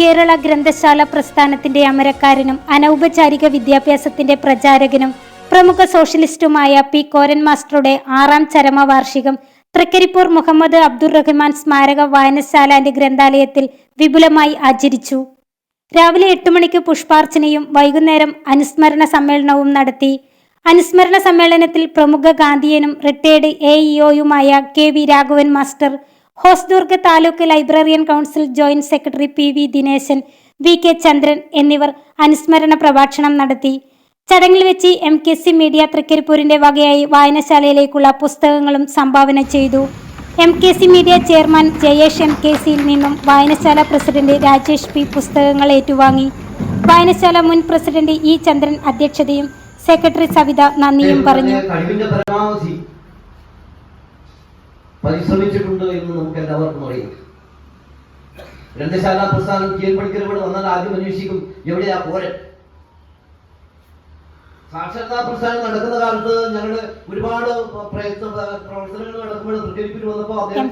കേരള ഗ്രന്ഥശാല പ്രസ്ഥാനത്തിന്റെ അമരക്കാരനും അനൗപചാരിക വിദ്യാഭ്യാസത്തിന്റെ പ്രചാരകനും പ്രമുഖ സോഷ്യലിസ്റ്റുമായ പി കോരൻ മാസ്റ്ററുടെ ആറാം ചരമവാർഷികം തൃക്കരിപ്പൂർ മുഹമ്മദ് അബ്ദുർ റഹ്മാൻ സ്മാരക വായനശാല ഗ്രന്ഥാലയത്തിൽ വിപുലമായി ആചരിച്ചു. രാവിലെ എട്ട് മണിക്ക് പുഷ്പാർച്ചനയും വൈകുന്നേരം അനുസ്മരണ സമ്മേളനവും നടത്തി. അനുസ്മരണ സമ്മേളനത്തിൽ പ്രമുഖ ഗാന്ധിയനും retired A ഇഒയുമായ K V Raghavan master Hosdurg taluk librarian council joint secretary P V Dineshan V K Chandran എന്നിവർ അനുസ്മരണ പ്രഭാഷണം നടത്തി. ചടങ്ങിൽ വെച്ച് എം കെ സി മീഡിയ തൃക്കരിപ്പൂരിന്റെ വകയായി വായനശാലയിലേക്കുള്ള പുസ്തകങ്ങളും സംഭാവന ചെയ്തു. M K C media chairman Jayesh M K സിയിൽ നിന്നും വായനശാല പ്രസിഡന്റ് രാജേഷ് പി പുസ്തകങ്ങൾ ഏറ്റുവാങ്ങി. വായനശാല മുൻ പ്രസിഡന്റ് ഇ ചന്ദ്രൻ അധ്യക്ഷതയും സെക്രട്ടറി സവിത നന്ദിയും പറഞ്ഞു. പരിശ്രമിച്ചിട്ടുണ്ട് എന്ന് നമുക്ക് എല്ലാവർക്കും അറിയാം. ഗ്രന്ഥശാല പ്രസ്ഥാനം കീഴ്പടിക്കൽ ഇവിടെ വന്നാൽ ആദ്യം അന്വേഷിക്കും എവിടെയാ പോരൻ. സാക്ഷരതാ പ്രസ്ഥാനം നടക്കുന്ന കാലത്ത് ഞങ്ങൾ ഒരുപാട് പ്രയത്ന പ്രവർത്തനങ്ങൾ നടക്കുമ്പോൾ തൃക്കരിപ്പിൽ വന്നപ്പോ അദ്ദേഹം